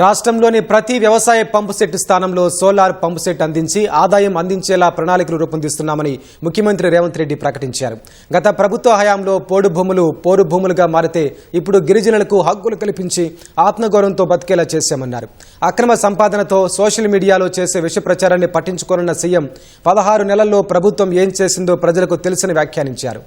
రాష్ట్రంలోని ప్రతి వ్యవసాయ పంపు సెట్ స్థానంలో సోలార్ పంపు సెట్ అందించి ఆదాయం అందించేలా ప్రణాళికలు రూపొందిస్తున్నామని ముఖ్యమంత్రి రేవంత్ రెడ్డి ప్రకటించారు. గత ప్రభుత్వ హయాంలో పోడు భూములు పోరు భూములుగా మారితే ఇప్పుడు గిరిజనులకు హక్కులు కల్పించి ఆత్మగౌరవంతో బతికేలా చేశామన్నారు. అక్రమ సంపాదనతో సోషల్ మీడియాలో చేసే విష ప్రచారాన్ని పట్టించుకోనున్న సీఎం పదహారు నెలల్లో ప్రభుత్వం ఏం చేసిందో ప్రజలకు తెలుసని వ్యాఖ్యానించారు.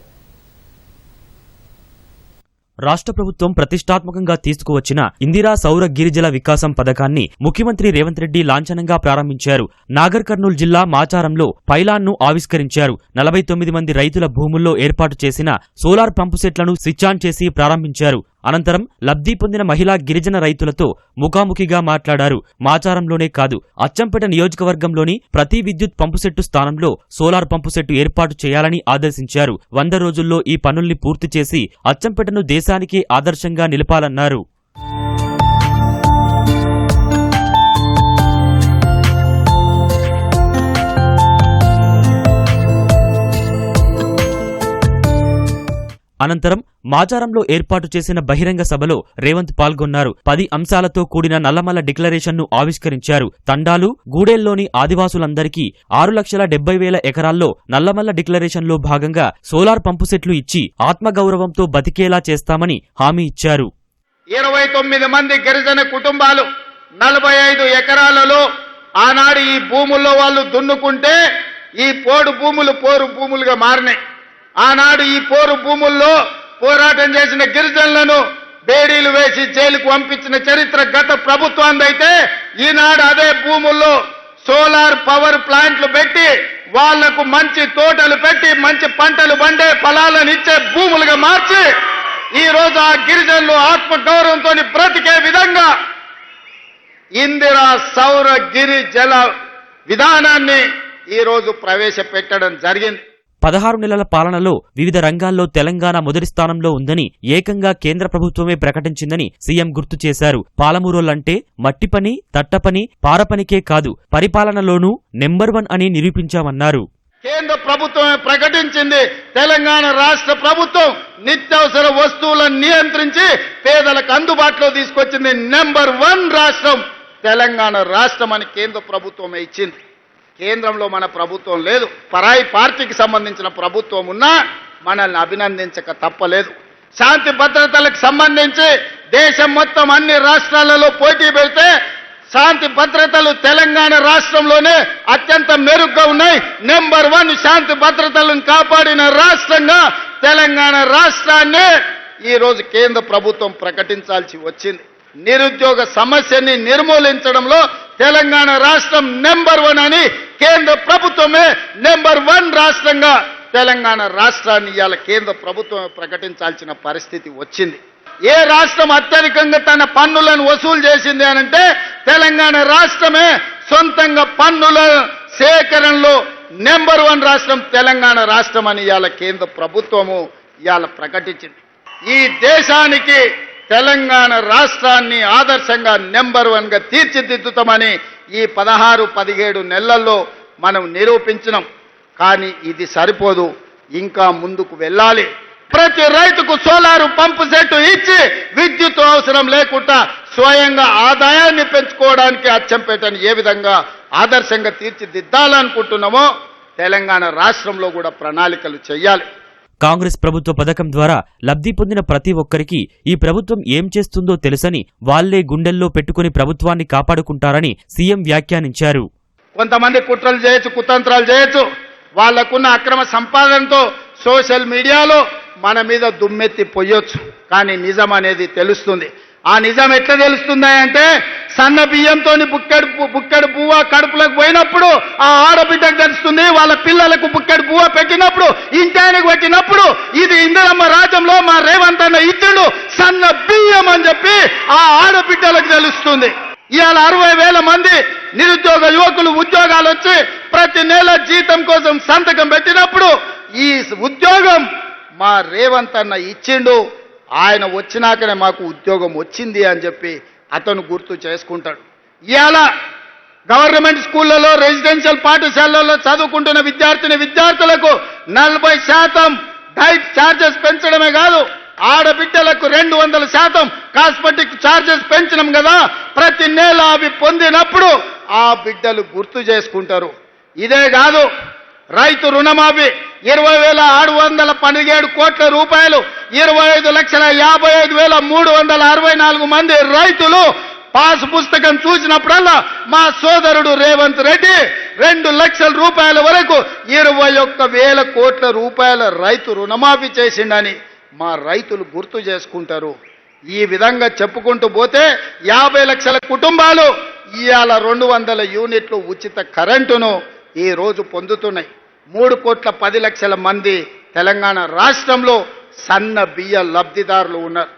రాష్ట్ర ప్రభుత్వం ప్రతిష్టాత్మకంగా తీసుకువచ్చిన ఇందిరా సౌర గిరిజల వికాసం పథకాన్ని ముఖ్యమంత్రి రేవంత్ రెడ్డి లాంఛనంగా ప్రారంభించారు. నాగర్ కర్నూలు జిల్లా మాచారంలో పైలాన్ను ఆవిష్కరించారు. నలభై తొమ్మిది మంది రైతుల భూముల్లో ఏర్పాటు చేసిన సోలార్ పంపు సెట్లను స్విచ్ ఆన్ చేసి ప్రారంభించారు. అనంతరం లబ్ధి పొందిన మహిళా గిరిజన రైతులతో ముఖాముఖిగా మాట్లాడారు. మాచారంలోనే కాదు అచ్చంపేట నియోజకవర్గంలోని ప్రతి విద్యుత్ పంపు సెట్టు స్థానంలో సోలార్ పంపు సెట్టు ఏర్పాటు చేయాలని ఆదేశించారు. వంద రోజుల్లో ఈ పనుల్ని పూర్తి చేసి అచ్చంపేటను దేశానికే ఆదర్శంగా నిలపాలన్నారు. అనంతరం మాచారంలో ఏర్పాటు చేసిన బహిరంగ సభలో రేవంత్ పాల్గొన్నారు. పది అంశాలతో కూడిన నల్లమల్ల డిక్లరేషన్ను ఆవిష్కరించారు. తండాలు గూడెల్లోని ఆదివాసులందరికీ ఆరు లక్షల డెబ్బై వేల ఎకరాల్లో నల్లమల్ల డిక్లరేషన్లో భాగంగా సోలార్ పంపు సెట్లు ఇచ్చి ఆత్మగౌరవంతో బతికేలా చేస్తామని హామీ ఇచ్చారు. ఇరవై తొమ్మిది మంది గిరిజన కుటుంబాలు నలభై ఐదు ఎకరాలలో ఆనాడు ఈ భూముల్లో వాళ్ళు దున్నుకుంటే ఈ పోడు భూములు పోరు భూములుగా మారినాయి. ఆనాడు ఈ పోరు భూముల్లో పోరాటం చేసిన గిరిజనులను బేడీలు వేసి జైలుకు పంపించిన చరిత్ర గత ప్రభుత్వాందైతే ఈనాడు అదే భూముల్లో సోలార్ పవర్ ప్లాంట్లు పెట్టి వాళ్ళకు మంచి తోటలు పెట్టి మంచి పంటలు పండే ఫలాలను ఇచ్చే భూములుగా మార్చి ఈ రోజు ఆ గిరిజనులు ఆత్మ గౌరవంతో బ్రతికే విధంగా ఇందిరా సౌర గిరి జల విధానాన్ని ఈ రోజు ప్రవేశపెట్టడం జరిగింది. పదహారు నెలల పాలనలో వివిధ రంగాల్లో తెలంగాణ మొదటి స్థానంలో ఉందని ఏకంగా కేంద్ర ప్రభుత్వమే ప్రకటించిందని సీఎం గుర్తు చేశారు. పాలమూరోళ్ళంటే మట్టి పని తట్టపని పారపనికే కాదు పరిపాలనలోనూ నెంబర్ వన్ అని నిరూపించామన్నారు. కేంద్ర ప్రభుత్వమే ప్రకటించింది తెలంగాణ రాష్ట్ర ప్రభుత్వం నిత్యావసర వస్తువులను నియంత్రించి పేదలకు అందుబాటులో తీసుకొచ్చింది నెంబర్ వన్ రాష్ట్రం తెలంగాణ రాష్ట్రం అని కేంద్ర ప్రభుత్వమే ఇచ్చింది. కేంద్రంలో మన ప్రభుత్వం లేదు. పరాయి పార్టీకి సంబంధించిన ప్రభుత్వం ఉన్నా మనల్ని అభినందించక తప్పలేదు. శాంతి భద్రతలకు సంబంధించి దేశం మొత్తం అన్ని రాష్ట్రాలలో పోటీ పెడితే శాంతి భద్రతలు తెలంగాణ రాష్ట్రంలోనే అత్యంత మెరుగ్గా ఉన్నాయి. నెంబర్ వన్ శాంతి భద్రతలను కాపాడిన రాష్ట్రంగా తెలంగాణ రాష్ట్రాన్ని ఈ రోజు కేంద్ర ప్రభుత్వం ప్రకటించాల్సి వచ్చింది. నిరుద్యోగ సమస్యని నిర్మూలించడంలో తెలంగాణ రాష్ట్రం నెంబర్ వన్ అని కేంద్ర ప్రభుత్వమే నెంబర్ వన్ రాష్ట్రంగా తెలంగాణ రాష్ట్రాన్ని ఇవాళ కేంద్ర ప్రభుత్వం ప్రకటించాల్సిన పరిస్థితి వచ్చింది. ఏ రాష్ట్రం అత్యధికంగా తన పన్నులను వసూలు చేసింది అనంటే తెలంగాణ రాష్ట్రమే సొంతంగా పన్నుల సేకరణలో నెంబర్ వన్ రాష్ట్రం తెలంగాణ రాష్ట్రం అని ఇవాళ కేంద్ర ప్రభుత్వము ఇవాళ ప్రకటించింది. ఈ దేశానికి తెలంగాణ రాష్ట్రాన్ని ఆదర్శంగా నెంబర్ వన్గా తీర్చిదిద్దుతామని ఈ పదహారు పదిహేడు నెలల్లో మనం నిరూపించినాం. కానీ ఇది సరిపోదు. ఇంకా ముందుకు వెళ్ళాలి. ప్రతి రైతుకు సోలారు పంపు సెట్ ఇచ్చి విద్యుత్ అవసరం లేకుండా స్వయంగా ఆదాయాన్ని పెంచుకోవడానికి అచ్చంపేటని ఏ విధంగా ఆదర్శంగా తీర్చిదిద్దాలనుకుంటున్నామో తెలంగాణ రాష్ట్రంలో కూడా ప్రణాళికలు చేయాలి. కాంగ్రెస్ ప్రభుత్వ పథకం ద్వారా లబ్ధి పొందిన ప్రతి ఒక్కరికి ఈ ప్రభుత్వం ఏం చేస్తుందో తెలుసని వాళ్ళే గుండెల్లో పెట్టుకుని ప్రభుత్వాన్ని కాపాడుకుంటారని సీఎం వ్యాఖ్యానించారు. కొంతమంది కుట్రలు చేయొచ్చు కుతంత్రాలు చేయొచ్చు. వాళ్ళకున్న అక్రమ సంపాదనతో సోషల్ మీడియాలో మన మీద దుమ్మెత్తి పొయ్యొచ్చు. కానీ నిజం అనేది తెలుస్తుంది. ఆ నిజం ఎట్లా తెలుస్తుంది అంటే సన్న బియ్యంతో బుక్కెడు బుక్కెడు పువ్వ కడుపులకు పోయినప్పుడు ఆ ఆడబిడ్డకు తెలుస్తుంది వాళ్ళ పిల్లలకు బుక్కెడు పువ్వ పెట్టినప్పుడు ఇంటానికి పెట్టినప్పుడు ఇది ఇందిరమ్మ రాజ్యంలో మా రేవంత్ అన్న ఇద్దరు సన్న బియ్యం అని చెప్పి ఆ ఆడబిడ్డలకు తెలుస్తుంది. ఇవాళ అరవై వేల మంది నిరుద్యోగ యువకులు ఉద్యోగాలు వచ్చి ప్రతి నెల జీతం కోసం సంతకం పెట్టినప్పుడు ఈ ఉద్యోగం మా రేవంత్ అన్న ఇచ్చిండు. ఆయన వచ్చినాకనే మాకు ఉద్యోగం వచ్చింది అని చెప్పి అతను గుర్తు చేసుకుంటాడు. ఇవాళ గవర్నమెంట్ స్కూళ్ళలో రెసిడెన్షియల్ పాఠశాలల్లో చదువుకుంటున్న విద్యార్థిని విద్యార్థులకు నలభై శాతం డైట్ ఛార్జెస్ పెంచడమే కాదు ఆడబిడ్డలకు రెండు వందల శాతం కాస్మెటిక్ ఛార్జెస్ పెంచినాం కదా ప్రతి నెల అవి పొందినప్పుడు ఆ బిడ్డలు గుర్తు చేసుకుంటారు. ఇదే కాదు రైతు రుణమాఫీ ఇరవై వేల ఆరు వందల పదిహేడు కోట్ల రూపాయలు ఇరవై ఐదు లక్షల యాభై ఐదు వేల మూడు వందల అరవై నాలుగు మంది రైతులు పాస్ పుస్తకం చూసినప్పుడల్లా మా సోదరుడు రేవంత్ రెడ్డి రెండు లక్షల రూపాయల వరకు ఇరవై ఒక్క వేల కోట్ల రూపాయల రైతు రుణమాఫీ చేసిండని మా రైతులు గుర్తు చేసుకుంటారు. ఈ విధంగా చెప్పుకుంటూ పోతే యాభై లక్షల కుటుంబాలు ఇవాళ రెండు వందల యూనిట్లు ఉచిత కరెంటును ఈ రోజు పొందుతున్నాయి. మూడు కోట్ల పది లక్షల మంది తెలంగాణ రాష్ట్రంలో సన్న బియ్య లబ్ధిదారులు ఉన్నారు.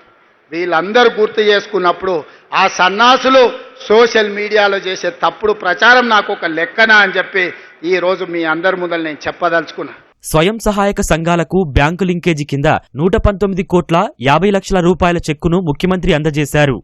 వీళ్ళందరూ గుర్తు చేసుకున్నప్పుడు ఆ సన్నాసులు సోషల్ మీడియాలో చేసే తప్పుడు ప్రచారం నాకు ఒక లెక్కన అని చెప్పి ఈ రోజు మీ అందరి ముందర నేను చెప్పదలుచుకున్నా. స్వయం సహాయక సంఘాలకు బ్యాంకు లింకేజీ కింద నూట పంతొమ్మిది కోట్ల యాభై లక్షల రూపాయల చెక్కును ముఖ్యమంత్రి అందజేశారు.